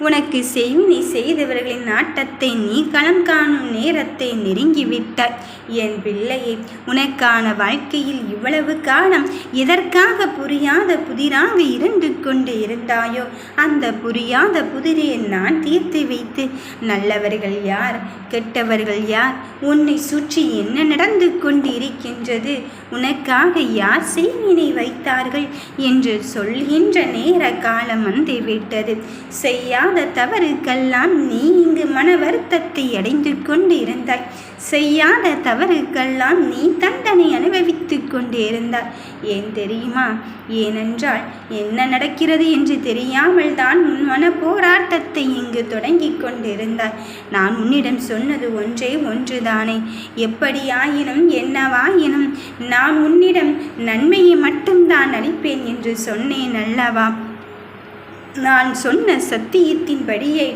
உனக்கு செய்வினை செய்தவர்களின் நாட்டத்தை நீ களம் காணும் நேரத்தை நெருங்கிவிட்டாய். என் பிள்ளையே உனக்கான வாழ்க்கையில் இவ்வளவு காலம் எதற்காக புரியாத புதிராக இருந்து கொண்டு இருந்தாயோ அந்த புரியாத புதிரை நான் தீர்த்து வைத்து நல்லவர்கள் யார் கெட்டவர்கள் யார் உன்னை சுற்றி என்ன நடந்து கொண்டு இருக்கின்றது உனக்காக யார் செய்வினை வைத்தார்கள் என்று சொல்கின்ற நேர காலம் வந்துவிட்டது. செய்யா செய்யாத தவறுக்கெல்லாம் நீ இங்கு மன வருத்தத்தை அடைந்து கொண்டு இருந்தாய் செய்யாத தவறுக்கெல்லாம் நீ தண்டனை அனுபவித்து கொண்டு இருந்தாய் ஏன் தெரியுமா? ஏனென்றால் என்ன நடக்கிறது என்று தெரியாமல் தான் உன் மன போராட்டத்தை இங்கு தொடங்கி கொண்டிருந்தாய். நான் உன்னிடம் சொன்னது ஒன்றே ஒன்றுதானே. எப்படியாயினும் என்னவாயினும் நான் உன்னிடம் நன்மையை மட்டும்தான் அளிப்பேன் என்று சொன்னேன் அல்லவா? நான் சொன்ன சத்தியத்தின்படியே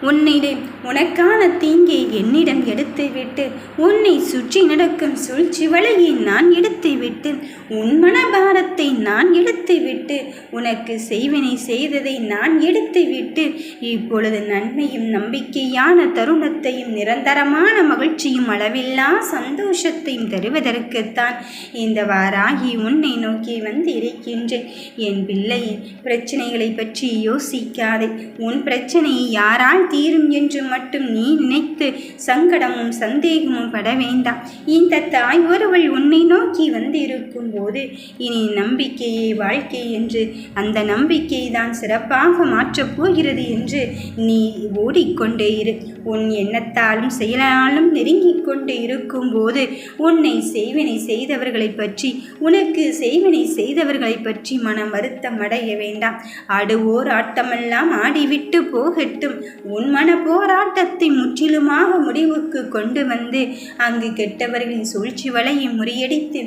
உன்னிடம் உனக்கான தீங்கை என்னிடம் எடுத்துவிட்டு உன்னை சுற்றி நடக்கும் சூழ்ச்சி வலையை நான் எடுத்துவிட்டு உன் மனபாரத்தை நான் எடுத்துவிட்டு உனக்கு செய்வினை செய்ததை நான் எடுத்துவிட்டு இப்பொழுது நன்மையும் நம்பிக்கையான தருணத்தையும் நிரந்தரமான மகிழ்ச்சியும் அளவில்லா சந்தோஷத்தையும் தருவதற்குத்தான் இந்த வாராகி உன்னை நோக்கி வந்து இருக்கின்றேன் என் பிள்ளையின் பிரச்சனைகளை பற்றி யோசிக்காதே. உன் பிரச்சனையை யாரால் தீரும் என்று மட்டும் நீ நினைத்து சங்கடமும் சந்தேகமும் பட வேண்டாம். இந்த தாய் ஒருவள் உன்னை நோக்கி வந்து இருக்கும்போது இனி நம்பிக்கையே வாழ்க்கை என்று அந்த நம்பிக்கை தான் சிறப்பாக மாற்றப் போகிறது என்று நீ ஓடிக்கொண்டே இரு. உன் எண்ணத்தாலும் செயலாலும் நெருங்கிக் கொண்டு இருக்கும்போது உன்னை செய்வினை செய்தவர்களை பற்றி உனக்கு செய்வினை செய்தவர்களை பற்றி மனம் வருத்தம் அடைய வேண்டாம். ஆடுவோர் ஆட்டமெல்லாம் ஆடிவிட்டு போகட்டும். உன் மன போராட்டத்தை முற்றிலுமாக முடிவுக்கு கொண்டு வந்து அங்கு கெட்டவர்களின் சூழ்ச்சி வலையை முறியடித்து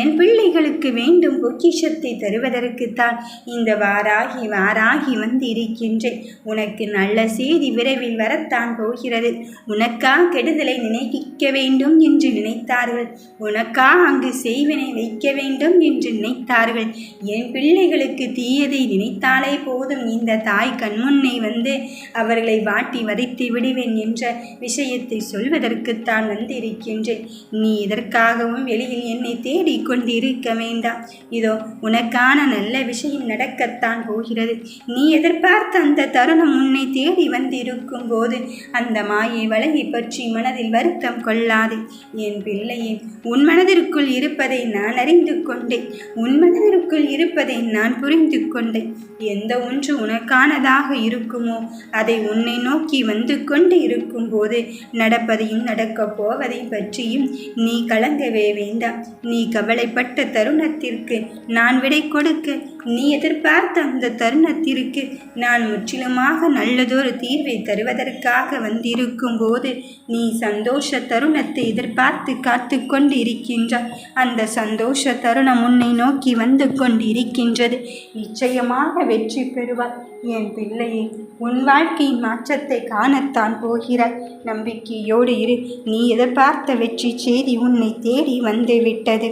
என் பிள்ளைகளுக்கு வேண்டும் பொக்கிஷத்தை தருவதற்குத்தான் இந்த வாராகி வாராகி வந்து இருக்கின்றேன் உனக்கு நல்ல செய்தி விரைவில் வரத்தான் போகிறது. உனக்கா கெடுதலை நினைக்க வேண்டும் என்று நினைத்தார்கள். உனக்கா அங்கு செய்வினை வைக்க வேண்டும் என்று நினைத்தார்கள். என் பிள்ளைகளுக்கு தீயதை நினைத்தாலே போதும். இந்த தாய் கண்முன்னே வந்து அவர்களை வாட்டி வதைத்து விடுவேன் என்ற விஷயத்தை சொல்வதற்குத்தான் வந்திருக்கின்றேன். நீ இதற்காகவும் வெளியில் என்னை தேடிக் கொண்டு இருக்க வேண்டாம். இதோ உனக்கான நல்ல விஷயம் நடக்கத்தான் போகிறது. நீ எதிர்பார்த்த அந்த தருணம் உன்னை தேடி வந்திருக்கும் போது அந்த மாயை வலையை பற்றி மனதில் வருத்தம் கொள்ளாதே. என் பிள்ளையே உன் மனதிற்குள் இருப்பதை நான் அறிந்து கொண்டேன். உன் மனதிற்குள் இருப்பதை நான் புரிந்து கொண்டேன். எந்த ஒன்று உனக்கானதாக இருக்குமோ அதை உன்னை நோக்கி வந்து கொண்டு இருக்கும்போது நடப்பதையும் நடக்கப் போவதை பற்றியும் நீ கலங்கவே வேண்டாம். நீ கவலைப்பட்ட தருணத்திற்கு நான் விடை கொடுக்க நீ எதிர்பார்த்த அந்த தருணத்திற்கு நான் முற்றிலுமாக நல்லதொரு தீர்வை தருவதற்காக வந்திருக்கும் போது நீ சந்தோஷ தருணத்தை எதிர்பார்த்து காத்து கொண்டு இருக்கின்றாய் அந்த சந்தோஷ தருணம் உன்னை நோக்கி வந்து கொண்டு இருக்கின்றது நிச்சயமாக வெற்றி பெறுவாய். என் பிள்ளையே உன் வாழ்க்கையின் மாற்றத்தை காணத்தான் போகிறாய். நம்பிக்கையோடு இரு. நீ எதிர்பார்த்த வெற்றி செய்தி உன்னை தேடி வந்துவிட்டது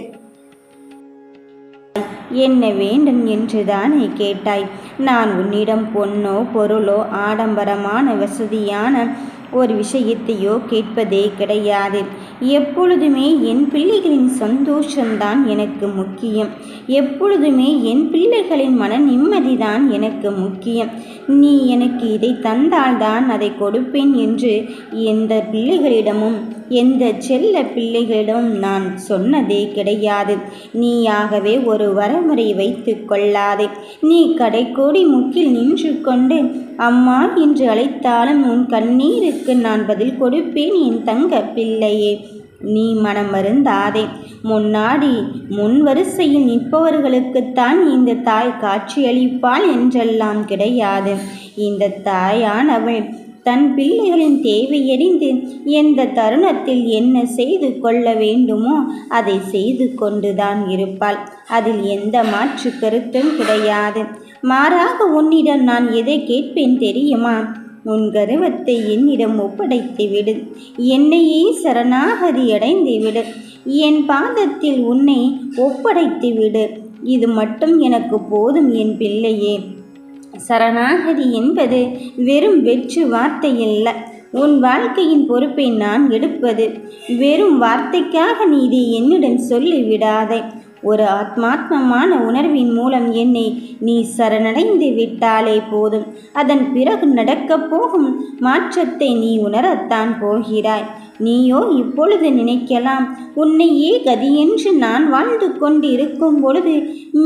என்ன வேண்டும் என்று தானே கேட்டாய். நான் உன்னிடம் பொன்னோ பொருளோ ஆடம்பரமான வசதியான ஒரு விஷயத்தையோ கேட்பதே கிடையாது. எப்பொழுதுமே என் பிள்ளைகளின் சந்தோஷம்தான் எனக்கு முக்கியம். எப்பொழுதுமே என் பிள்ளைகளின் மன நிம்மதிதான் எனக்கு முக்கியம். நீ எனக்கு இதை தந்தால்தான் அதை கொடுப்பேன் என்று எந்த பிள்ளைகளிடமும் எந்த செல்ல பிள்ளைகளிடம் நான் சொன்னதே கிடையாது. நீயாகவே ஒரு வரமுறை வைத்து கொள்ளாதே. நீ கடைக்கோடி முக்கில் நின்று கொண்டு அம்மா என்று அழைத்தாலும் உன் கண்ணீருக்கு நான் பதில் கொடுப்பேன் என் தங்க பிள்ளையே. நீ மனம் மருந்தாதே முன்னாடி முன் வரிசையில் நிற்பவர்களுக்குத்தான் இந்த தாய் காட்சியளிப்பாள் என்றெல்லாம் கிடையாது. இந்த தாயானவள் தன் பிள்ளைகளின் தேவையறிந்து எந்த தருணத்தில் என்ன செய்து கொள்ள வேண்டுமோ அதை செய்து கொண்டுதான் இருப்பாள். அதில் எந்த மாற்று கருத்தும் கிடையாது. மாறாக உன்னிடம் நான் எதை கேட்பேன் தெரியுமா? உன் கருவத்தை என்னிடம் ஒப்படைத்து விடு. என்னையே சரணாகதி அடைந்து விடு. என் பாதத்தில் உன்னை ஒப்படைத்து விடு. இது மட்டும் எனக்கு போதும் என் பிள்ளையே. சரணாகதி என்பது வெறும் வெற்று வார்த்தை அல்ல உன் வாழ்க்கையின் பொறுப்பை நான் எடுப்பது. வெறும் வார்த்தைக்காக நீதி என்னிடம் சொல்லிவிடாதே. ஒரு ஆத்மாத்மமான உணர்வின் மூலம் என்னை நீ சரணடைந்து விட்டாலே போதும். அதன் பிறகு நடக்கப் போகும் மாற்றத்தை நீ உணரத்தான் போகிறாய். நீயோ இப்பொழுது நினைக்கலாம் உன்னையே கதியென்று நான் வாழ்ந்து கொண்டு இருக்கும் பொழுது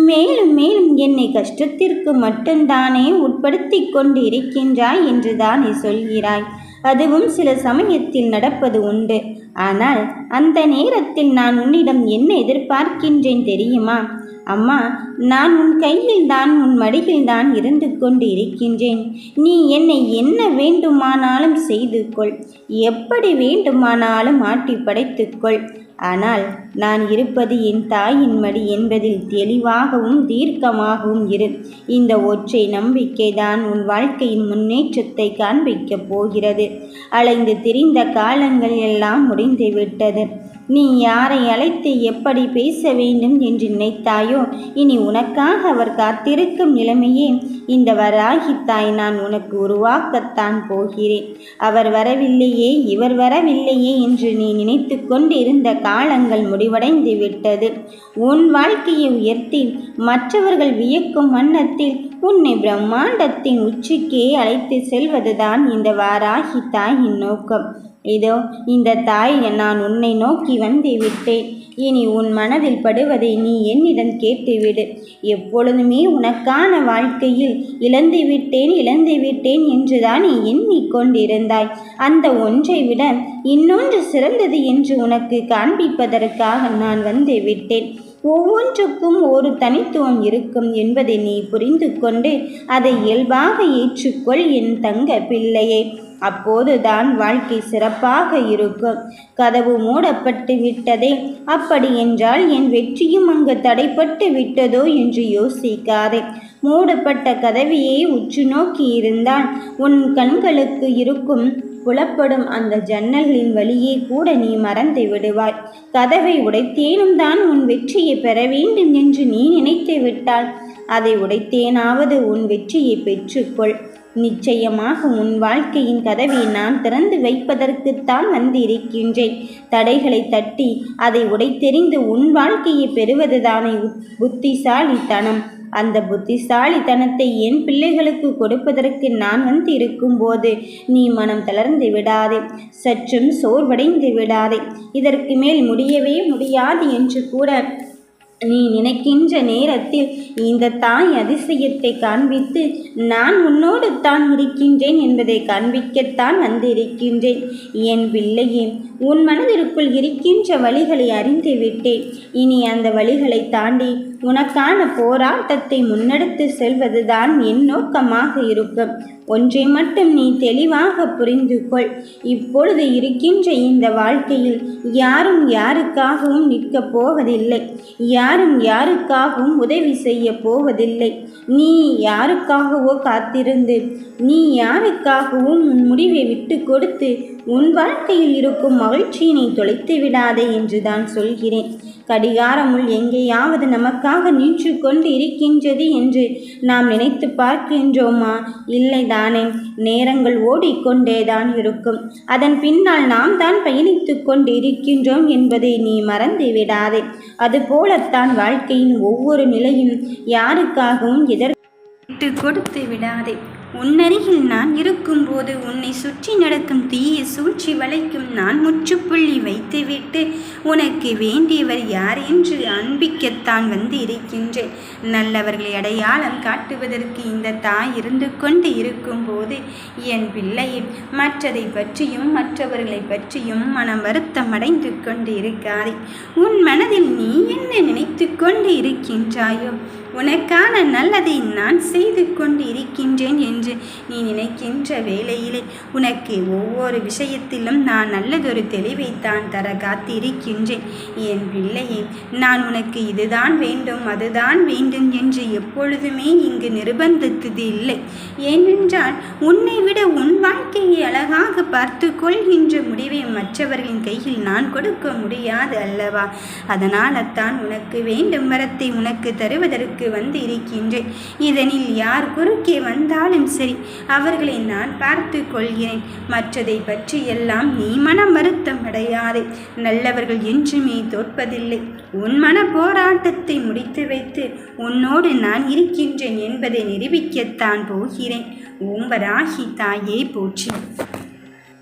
மேலும் மேலும் என்னை கஷ்டத்திற்கு மட்டும்தானே உட்படுத்தி கொண்டு இருக்கின்றாய் என்றுதானே சொல்கிறாய். அதுவும் சில சமயத்தில் நடப்பது உண்டு. ஆனால் அந்த நேரத்தில் நான் உன்னிடம் என்ன எதிர்பார்க்கின்றேன் தெரியுமா? அம்மா நான் உன் கையில் தான் உன் மடியில் தான் இருந்து கொண்டு இருக்கின்றேன் நீ என்னை என்ன வேண்டுமானாலும் செய்து கொள். எப்படி வேண்டுமானாலும் ஆட்டி படைத்துக்கொள் ஆனால் நான் இருப்பது என் தாயின் மடி என்பதில் தெளிவாகவும் தீர்க்கமாகவும் இரு. இந்த ஒற்றை நம்பிக்கை தான் உன் வாழ்க்கையின் முன்னேற்றத்தை காண்பிக்கப் போகிறது. அலைந்து திரிந்த காலங்கள் எல்லாம் முடிந்துவிட்டது. நீ யாரை அழைத்து எப்படி பேச வேண்டும் என்று நினைத்தாயோ இனி உனக்காக அவர் காத்திருக்கும் நிலைமையே. இந்த வராகி தாய் நான் உனக்கு உருவாக்கத்தான் போகிறேன். அவர் வரவில்லையே இவர் வரவில்லையே என்று நீ நினைத்து கொண்டு இருந்த காலங்கள் முடிவடைந்து விட்டது. உன் வாழ்க்கையை உயர்த்தி மற்றவர்கள் வியக்கும் வண்ணத்தில் உன்னை பிரம்மாண்டத்தின் உச்சிக்கே அழைத்து செல்வதுதான் இந்த வாராகி தாயின் நோக்கம். இதோ இந்த தாய் நான் உன்னை நோக்கி வந்து விட்டேன். இனி உன் மனதில் படுவதை நீ என்னிடம் கேட்டுவிடு எப்பொழுதுமே உனக்கான வாழ்க்கையில் இழந்து விட்டேன் இழந்து விட்டேன் என்றுதான் நீ எண்ணிக்கொண்டிருந்தாய் அந்த ஒன்றை விட இன்னொன்று சிறந்தது என்று உனக்கு காண்பிப்பதற்காக நான் வந்து விட்டேன். ஒவ்வொன்றுக்கும் ஒரு தனித்துவம் இருக்கும் என்பதை நீ புரிந்து கொண்டு அதை இயல்பாக ஏற்றுக்கொள் என் தங்க பிள்ளையே. அப்போதுதான் வாழ்க்கை சிறப்பாக இருக்கும். கதவு மூடப்பட்டு விட்டதே. அப்படி என்றால் என் வெற்றியும் அங்கு தடைப்பட்டு விட்டதோ என்று யோசிக்காதே. மூடப்பட்ட கதவியை உற்று நோக்கி இருந்தால் உன் கண்களுக்கு இருக்கும் புலப்படும் அந்த ஜன்னலின் வழியே கூட நீ மறந்து விடுவாய். கதவை உடைத்தேனும் தான் உன் வெற்றியை பெற வேண்டும் என்று நீ நினைத்து விட்டால் அதை உடைத்தேனாவது உன் வெற்றியை பெற்றுக்கொள். நிச்சயமாக உன் வாழ்க்கையின் கதவை நான் திறந்து வைப்பதற்குத்தான் வந்திருக்கின்றேன். தடைகளை தட்டி அதை உடைத்தெறிந்து உன் வாழ்க்கையை பெறுவதுதானே புத்திசாலித்தனம். அந்த புத்திசாலித்தனத்தை என் பிள்ளைகளுக்கு கொடுப்பதற்கு நான் வந்து இருக்கும்போது நீ மனம் தளர்ந்து விடாதே சற்றும் சோர்வடைந்து விடாதே. இதற்கு மேல் முடியவே முடியாது என்று கூட நீ நினைக்கின்ற நேரத்தில் இந்த தாய் அதிசயத்தை காண்பித்து நான் உன்னோடு தான் இருக்கின்றேன் என்பதை காண்பிக்கத்தான் வந்திருக்கின்றேன். என் பிள்ளையே உன் மனதிற்குள் இருக்கின்ற வழிகளை அறிந்து விட்டேன் இனி அந்த வழிகளை தாண்டி உனக்கான போராட்டத்தை முன்னெடுத்து செல்வதுதான் என் நோக்கமாக இருக்கும். ஒன்றை மட்டும் நீ தெளிவாக புரிந்து கொள் இப்பொழுது இருக்கின்ற இந்த வாழ்க்கையில் யாரும் யாருக்காகவும் நிற்கப் போவதில்லை. யாரும் யாருக்காகவும் உதவி செய்ய போவதில்லை. நீ யாருக்காகவோ காத்திருந்து நீ யாருக்காகவும் உன் முடிவை விட்டு கொடுத்து உன் வாழ்க்கையில் இருக்கும் மகிழ்ச்சியினை தொலைத்து விடாதே என்று தான் சொல்கிறேன். கடிகாரமுள் எங்கேயாவது நமக்காக நின்று கொண்டு இருக்கின்றது என்று நாம் நினைத்து பார்க்கின்றோமா? இல்லை தானே. நேரங்கள் ஓடிக்கொண்டேதான் இருக்கும். அதன் பின்னால் நாம் தான் பயணித்து கொண்டு இருக்கின்றோம் என்பதை நீ மறந்து விடாதே அதுபோலத்தான் வாழ்க்கையின் ஒவ்வொரு நிலையும் யாருக்காகவும் எதற்கு கொடுத்து விடாதே. உன்னருகில் நான் இருக்கும்போது உன்னை சுற்றி நடக்கும் தீய சூழ்ச்சி வளைக்கும் நான் முற்றுப்புள்ளி வைத்துவிட்டு உனக்கு வேண்டியவர் யார் என்று அன்பிக்கத்தான் வந்து இருக்கின்றேன் நல்லவர்களை அடையாளம் காட்டுவதற்கு இந்த தாய் இருந்து கொண்டு இருக்கும்போது என் பிள்ளையை மற்றதை பற்றியும் மற்றவர்களை பற்றியும் மனம் வருத்தம் அடைந்து கொண்டு இருக்காதே உன் மனதில் நீ என்ன நினைத்து கொண்டு இருக்கின்றாயோ உனக்கான நல்லதை நான் செய்து கொண்டு இருக்கின்றேன் என்று நீ நினைக்கின்ற வேளையிலே உனக்கு ஒவ்வொரு விஷயத்திலும் நான் நல்லதொரு தெளிவை தான் தர காத்திருக்கின்றேன். என் பிள்ளையே நான் உனக்கு இதுதான் வேண்டும் அதுதான் வேண்டும் என்று எப்பொழுதுமே இங்கு நிர்பந்தித்தது இல்லை. ஏனென்றால் உன்னை விட உன் வாழ்க்கையை அழகாக பார்த்து கொள்கின்ற முடிவை மற்றவர்களின் கையில் நான் கொடுக்க முடியாது அல்லவா? அதனால்தான் உனக்கு வேண்டும் வரத்தை உனக்கு தருவதற்கு வந்து இருக்கின்றேன் இதனில் யார் குறுக்கே வந்தாலும் சரி அவர்களை நான் பார்த்து கொள்கிறேன். மற்றதை பற்றி எல்லாம் நீ மனம் வருத்தம் அடையாதே. நல்லவர்கள் என்றுமே தோற்பதில்லை. உன் மன போராட்டத்தை முடித்து வைத்து உன்னோடு நான் இருக்கின்றேன் என்பதை நிரூபிக்கத்தான் போகிறேன். ஓம்பராகி தாயே போற்றி.